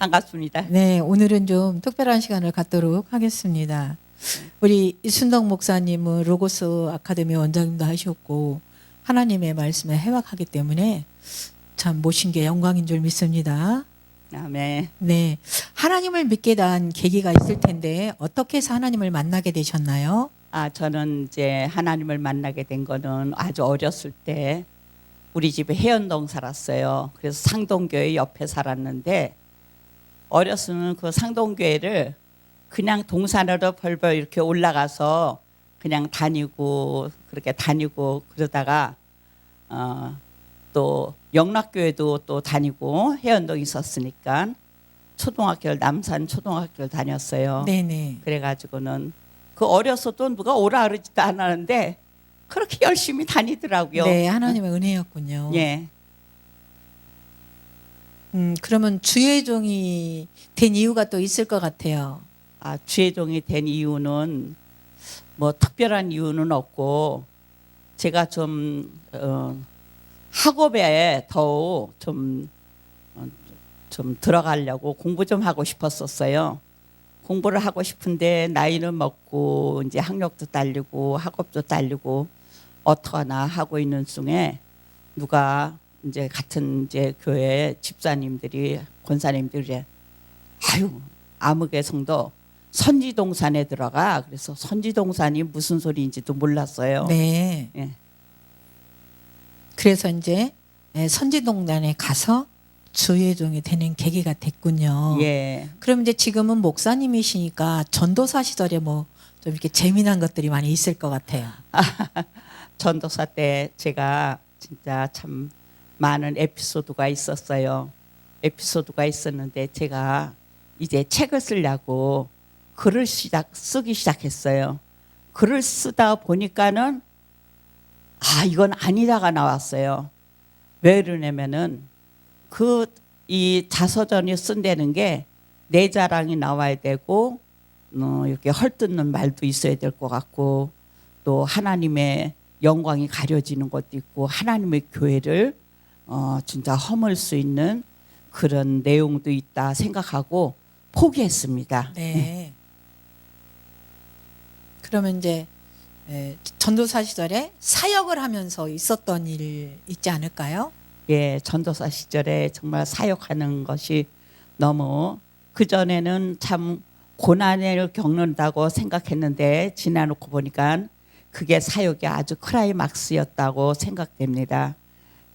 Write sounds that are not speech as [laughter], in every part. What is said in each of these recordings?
반갑습니다. 네, 오늘은 좀 특별한 시간을 갖도록 하겠습니다. 우리 이순덕 목사님은 로고스 아카데미 원장님도 하셨고 하나님의 말씀에 해박하기 때문에 참 모신 게 영광인 줄 믿습니다. 아멘. 네, 하나님을 믿게 된 계기가 있을 텐데 어떻게 해서 하나님을 만나게 되셨나요? 아 저는 이제 하나님을 만나게 된 거는 아주 어렸을 때 우리 집에 해연동 살았어요. 그래서 상동교회 옆에 살았는데 어렸을 때는 그 상동교회를 그냥 동산으로 벌벌 이렇게 올라가서 그냥 다니고 그렇게 다니고 그러다가 어, 또 영락교회도 또 다니고 해연동 있었으니까 초등학교를 남산 초등학교를 다녔어요. 네, 네. 그래가지고는 그 어렸어도 누가 오라 그러지도 않았는데 그렇게 열심히 다니더라고요. 네, 하나님의 은혜였군요. 예. 음, 그러면 주의 종이 된 이유가 또 있을 것 같아요. 아, 주의 종이 된 이유는 뭐 특별한 이유는 없고 제가 좀 어, 학업에 더욱 좀, 어, 좀 들어가려고 공부 좀 하고 싶었었어요. 공부를 하고 싶은데 나이는 먹고 이제 학력도 딸리고 학업도 딸리고 어떡하나 하고 있는 중에 누가 이제 같은 이제 교회 집사님들이 권사님들이 아유 아무개 성도 선지동산에 들어가 그래서 선지동산이 무슨 소리인지도 몰랐어요. 네. 예. 그래서 이제 예, 선지동단에 가서 주의 종이 되는 계기가 됐군요. 예. 그럼 이제 지금은 목사님이시니까 전도사 시절에 뭐 좀 이렇게 재미난 것들이 많이 있을 것 같아요. [laughs] 전도사 때 제가 진짜 참 많은 에피소드가 있었어요. 에피소드가 있었는데 제가 이제 책을 쓰려고 글을 시작 쓰기 시작했어요. 글을 쓰다 보니까는 아 이건 아니다가 나왔어요. 왜 그러냐면은 그 이 자서전이 쓴다는 게 내 자랑이 나와야 되고 어, 이렇게 헐뜯는 말도 있어야 될 것 같고 또 하나님의 영광이 가려지는 것도 있고 하나님의 교회를 어 진짜 허물 수 있는 그런 내용도 있다 생각하고 포기했습니다. 네. [laughs] 그러면 이제 예, 전도사 시절에 사역을 하면서 있었던 일 있지 않을까요? 예, 전도사 시절에 정말 사역하는 것이 너무 그 전에는 참 고난을 겪는다고 생각했는데 지나놓고 보니까 그게 사역이 아주 크라이막스였다고 생각됩니다.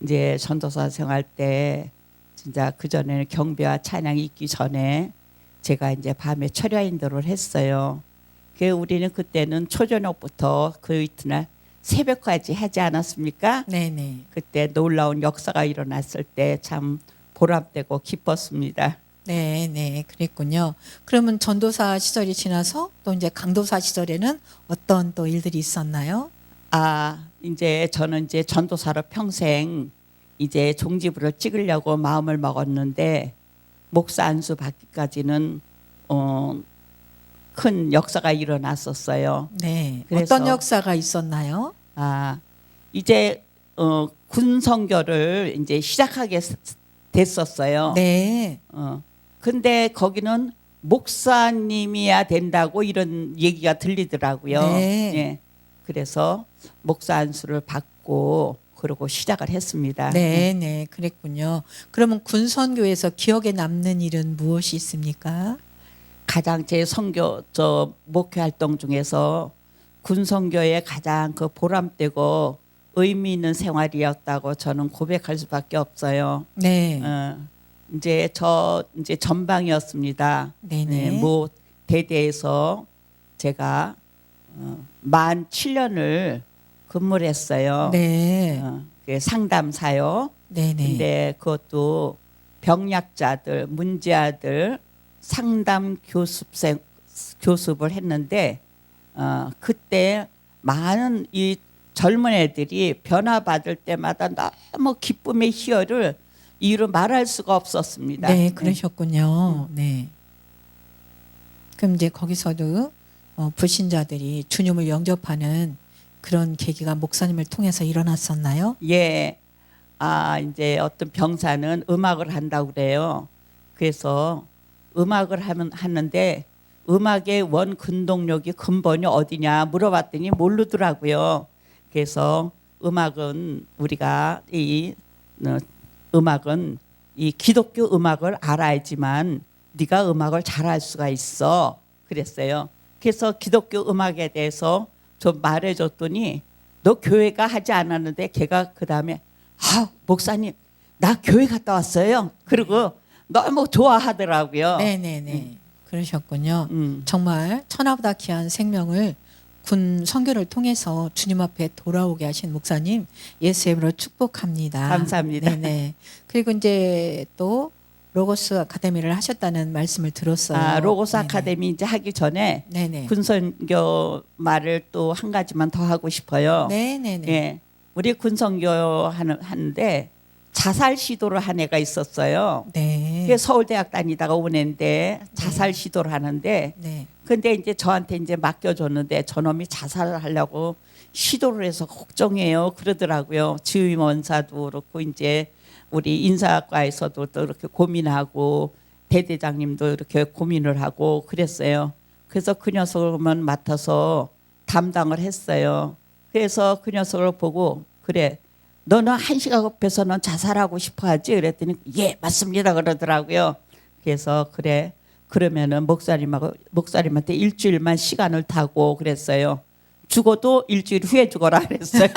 이제 전도사 생활 때 진짜 그 전에는 경배와 찬양이 있기 전에 제가 이제 밤에 철야 인도를 했어요. 그 우리는 그때는 초저녁부터 그 이튿날 새벽까지 하지 않았습니까? 네네. 그때 놀라운 역사가 일어났을 때 참 보람되고 기뻤습니다. 네, 네, 그랬군요. 그러면 전도사 시절이 지나서 또 이제 강도사 시절에는 어떤 또 일들이 있었나요? 아, 이제 저는 이제 전도사로 평생 이제 종지부를 찍으려고 마음을 먹었는데 목사 안수 받기까지는 어, 큰 역사가 일어났었어요. 네. 어떤 역사가 있었나요? 아, 이제 어, 군 선교를 이제 시작하게 스- 됐었어요. 네. 어. 근데 거기는 목사님이야 된다고 이런 얘기가 들리더라고요. 네. 예. 그래서 목사 안수를 받고 그러고 시작을 했습니다. 네, 네, 그랬군요. 그러면 군선교에서 기억에 남는 일은 무엇이 있습니까? 가장 제 선교 저 목회 활동 중에서 군선교의 가장 그 보람되고 의미 있는 생활이었다고 저는 고백할 수밖에 없어요. 네. 어, 이제 저 이제 전방이었습니다. 네네. 네, 뭐 대대에서 제가 어, 만 7년을 근무를 했어요. 네. 어, 그 상담사요. 네, 네. 근데 그것도 병약자들, 문제아들 상담 교습생 교습을 했는데 어, 그때 많은 이 젊은 애들이 변화 받을 때마다 너무 기쁨의 희열을 이루 말할 수가 없었습니다. 네, 그러셨군요. 네. 그럼 이제 거기서도 어, 불신자들이 주님을 영접하는 그런 계기가 목사님을 통해서 일어났었나요? 예. 아, 이제 어떤 병사는 음악을 한다고 그래요. 그래서 음악을 하면 하는데 음악의 원 근동력이 근본이 어디냐 물어봤더니 모르더라고요. 그래서 음악은 우리가 이 어, 음악은 이 기독교 음악을 알아야지만 네가 음악을 잘 할 수가 있어 그랬어요. 그래서 기독교 음악에 대해서 좀 말해줬더니 너 교회가 하지 않았는데 걔가 그 다음에 아 목사님 나 교회 갔다 왔어요. 그리고 너무 좋아하더라고요. 네네네. 그러셨군요. 음. 정말 천하보다 귀한 생명을 군 선교를 통해서 주님 앞에 돌아오게 하신 목사님 예수 이름으로 축복합니다. 감사합니다. 네네. 그리고 이제 또 로고스 아카데미를 하셨다는 말씀을 들었어요. 아, 로고스 네네. 아카데미 이제 하기 전에 네네. 군선교 말을 또 한 가지만 더 하고 싶어요. 네네네. 예, 우리 군선교 하는 하는데 자살 시도를 한 애가 있었어요. 네. 서울대학 다니다가 온 애인데 자살 시도를 하는데 네. 근데 이제 저한테 이제 맡겨줬는데 저놈이 자살을 하려고 시도를 해서 걱정해요 그러더라고요 지휘 원사도 그렇고 이제 우리 인사과에서도 또 이렇게 고민하고 대대장님도 이렇게 고민을 하고 그랬어요. 그래서 그 녀석만 맡아서 담당을 했어요. 그래서 그 녀석을 보고 그래 너는 한시가 급해서는 자살하고 싶어 하지? 그랬더니 예 맞습니다. 그러더라고요. 그래서 그래 그러면은 목사님하고 목사님한테 일주일만 시간을 타고 그랬어요. 죽어도 일주일 후에 죽어라. [laughs] 그랬어요.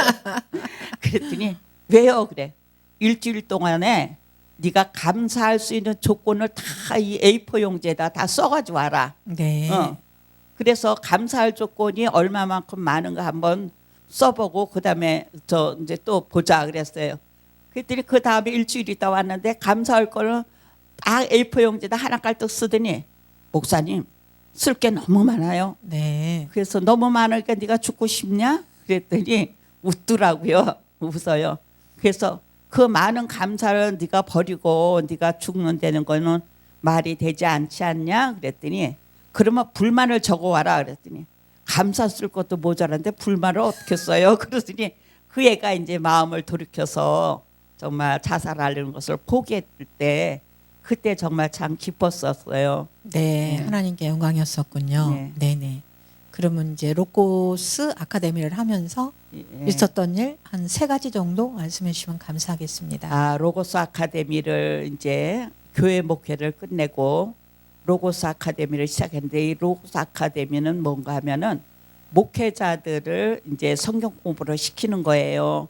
그랬더니 왜요? 그래? 일주일 동안에 네가 감사할 수 있는 조건을 다 이 A4 용지에다 다 써가지고 와라. 네. 어. 그래서 감사할 조건이 얼마만큼 많은가 한번 써보고 그 다음에 저 이제 또 보자 그랬어요. 그랬더니 그 다음에 일주일 있다 왔는데 감사할 거는 딱 A4 용지에다 하나 깔떡 쓰더니 목사님 쓸 게 너무 많아요. 네. 그래서 너무 많으니까 네가 죽고 싶냐? 그랬더니 웃더라고요. 웃어요. 그래서 그 많은 감사를 네가 버리고 네가 죽는 되는 거는 말이 되지 않지 않냐? 그랬더니 그러면 불만을 적어 와라 그랬더니 감사 쓸 것도 모자란데 불만을 어떻게 써요? [laughs] 그러더니 그 애가 이제 마음을 돌이켜서 정말 자살하려는 것을 포기했을 때 그때 정말 참 기뻤었어요. 네. 네. 하나님께 영광이었었군요. 네. 네. 네 그러면 이제 로고스 아카데미를 하면서 예. 있었던 일 한 세 가지 정도 말씀해 주시면 감사하겠습니다. 아, 로고스 아카데미를 이제 교회 목회를 끝내고 로고스 아카데미를 시작했는데 이 로고스 아카데미는 뭔가 하면은 목회자들을 이제 성경 공부를 시키는 거예요.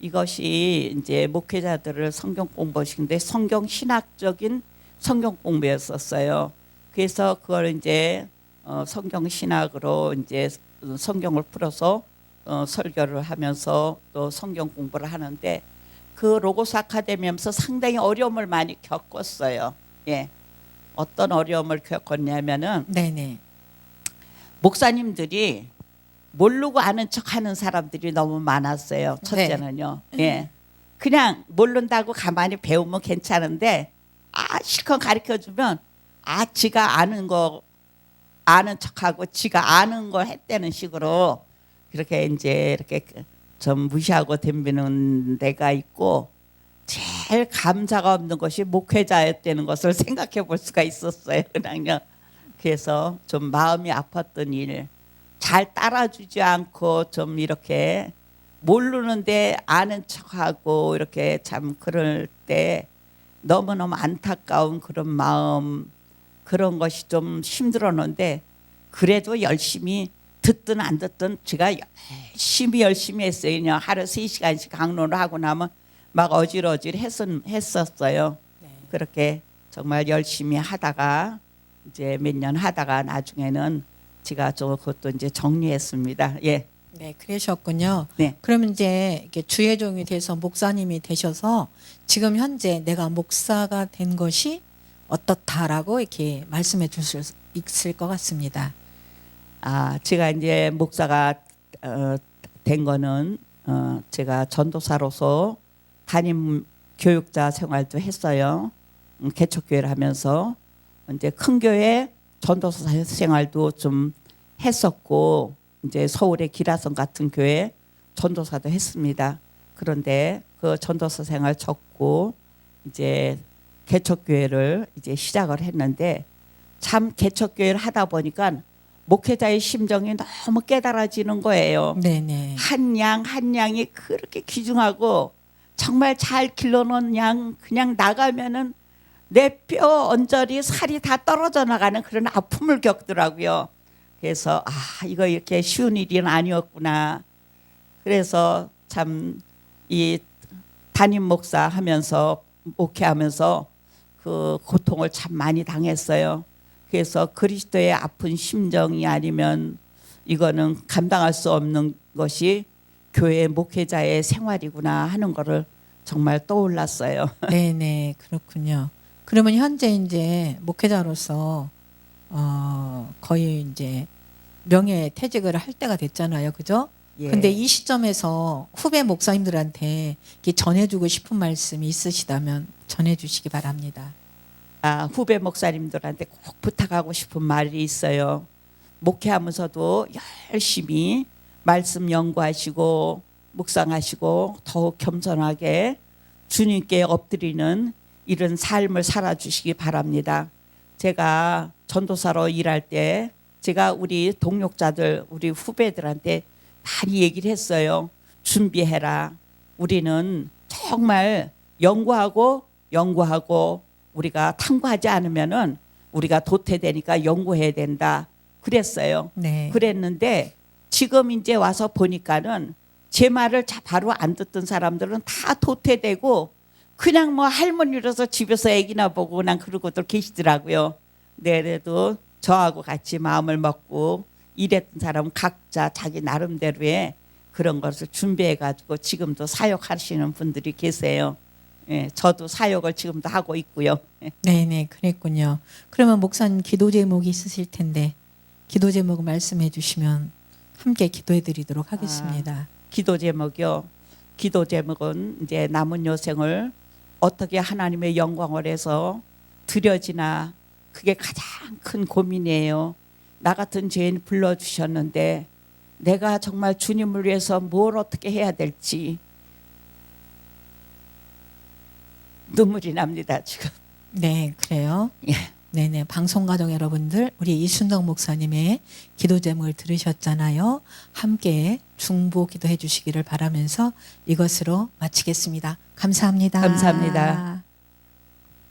이것이 이제 목회자들을 성경 공부시키는데 성경 신학적인 성경 공부였었어요. 그래서 그걸 이제 어, 성경 신학으로 이제 성경을 풀어서 어, 설교를 하면서 또 성경 공부를 하는데 그 로고스 아카데미하면서 상당히 어려움을 많이 겪었어요. 예. 어떤 어려움을 겪었냐면은 네네. 목사님들이 모르고 아는 척하는 사람들이 너무 많았어요. 첫째는요. 예. 그냥 모른다고 가만히 배우면 괜찮은데 아 실컷 가르쳐 주면 아 지가 아는 거 아는 척하고 지가 아는 걸 했다는 식으로 그렇게 이제 이렇게 좀 무시하고 덤비는 데가 있고 제일 감사가 없는 것이 목회자였다는 것을 생각해 볼 수가 있었어요. 그냥요. 그래서 좀 마음이 아팠던 일, 잘 따라주지 않고 좀 이렇게 모르는데 아는 척하고 이렇게 참 그럴 때 너무너무 안타까운 그런 마음 그런 것이 좀 힘들었는데 그래도 열심히 듣든 안 듣든 제가 열심히 열심히 했어요. 그냥 하루 세 시간씩 강론을 하고 나면 막 어질어질 했었, 했었어요. 그렇게 정말 열심히 하다가 이제 몇 년 하다가 나중에는 제가 저 그것도 이제 정리했습니다. 예. 네, 그러셨군요. 네. 그러면 이제 이렇게 주의종이 돼서 목사님이 되셔서 지금 현재 내가 목사가 된 것이 어떻다라고 이렇게 말씀해 주실 수 있을 것 같습니다. 아, 제가 이제 목사가 어, 된 거는 어, 제가 전도사로서 담임 교육자 생활도 했어요. 음, 개척교회를 하면서 이제 큰 교회 전도사 생활도 좀 했었고 이제 서울의 기라성 같은 교회 전도사도 했습니다. 그런데 그 전도사 생활 접고 이제 개척교회를 이제 시작을 했는데 참 개척교회를 하다 보니까 목회자의 심정이 너무 깨달아지는 거예요. 네네. 한 양 한 양이 그렇게 귀중하고 정말 잘 길러놓은 양 그냥 나가면은 내 뼈 언저리 살이 다 떨어져 나가는 그런 아픔을 겪더라고요. 그래서 아 이거 이렇게 쉬운 일은 아니었구나. 그래서 참 이 담임 목사 하면서 목회하면서 그 고통을 참 많이 당했어요. 그래서 그리스도의 아픈 심정이 아니면 이거는 감당할 수 없는 것이 교회 목회자의 생활이구나 하는 거를 정말 떠올랐어요. 네네 [laughs] 그렇군요. 그러면 현재 이제 목회자로서 어 거의 이제 명예 퇴직을 할 때가 됐잖아요, 그죠? 예. 근데 이 시점에서 후배 목사님들한테 이렇게 전해주고 싶은 말씀이 있으시다면 전해주시기 바랍니다. 아, 후배 목사님들한테 꼭 부탁하고 싶은 말이 있어요. 목회하면서도 열심히 말씀 연구하시고 묵상하시고 더욱 겸손하게 주님께 엎드리는 이런 삶을 살아주시기 바랍니다. 제가 전도사로 일할 때 제가 우리 동력자들, 우리 후배들한테 많이 얘기를 했어요. 준비해라. 우리는 정말 연구하고 연구하고 우리가 탐구하지 않으면은 우리가 도태되니까 연구해야 된다. 그랬어요. 네. 그랬는데 지금 이제 와서 보니까는 제 말을 자- 바로 안 듣던 사람들은 다 도태되고 그냥 뭐 할머니로서 집에서 애기나 보고 그냥 그러고들 계시더라고요. 네, 그래도 저하고 같이 마음을 먹고 일했던 사람은 각자 자기 나름대로의 그런 것을 준비해 가지고 지금도 사역하시는 분들이 계세요. 예, 저도 사역을 지금도 하고 있고요. 예. 네네 그랬군요. 그러면 목사님 기도 제목이 있으실 텐데 기도 제목 말씀해 주시면 함께 기도해 드리도록 하겠습니다. 기도 제목이요. 기도 제목은 이제 남은 여생을 어떻게 하나님의 영광을 해서 드려지나 그게 가장 큰 고민이에요. 나 같은 죄인 불러 주셨는데 내가 정말 주님을 위해서 뭘 어떻게 해야 될지 눈물이 납니다 지금. 네 그래요. 예. 네네 방송 가족 여러분들 우리 이순덕 목사님의 기도 제목을 들으셨잖아요. 함께 중보 기도해 주시기를 바라면서 이것으로 마치겠습니다. 감사합니다. 감사합니다.